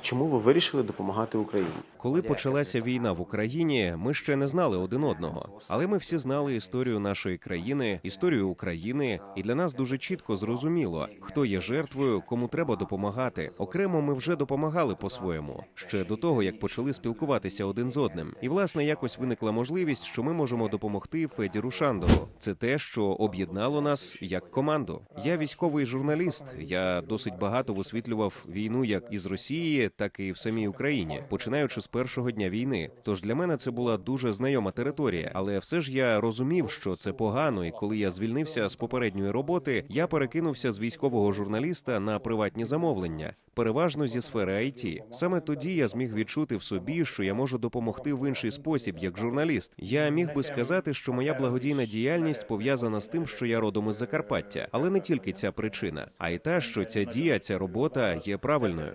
Чому ви вирішили допомагати Україні? Коли почалася війна в Україні, ми ще не знали один одного, але ми всі знали історію нашої країни, історію України, і для нас дуже чітко зрозуміло, хто є жертвою, кому треба допомагати. Окремо ми вже допомагали по-своєму ще до того, як почали спілкуватися один з одним. І власне якось виникла можливість, що ми можемо допомогти Федіру Шандору. Це те, що об'єднало нас як команду. Я військовий журналіст. Я досить багато висвітлював війну як із Росії, так і в самій Україні, починаючи з першого дня війни. Тож для мене це була дуже знайома територія, але все ж я розумів, що це погано. І коли я звільнився з попередньої роботи, я перекинувся з військового журналіста на приватні замовлення, переважно зі сфери IT. Саме тоді я зміг відчути в собі, що я можу допомогти в інший спосіб, як журналіст. Я міг би сказати, що моя благодійна діяльність пов'язана з тим, що я родом із Закарпаття, але не тільки ця причина, а й та, що ця дія, ця робота є правильною.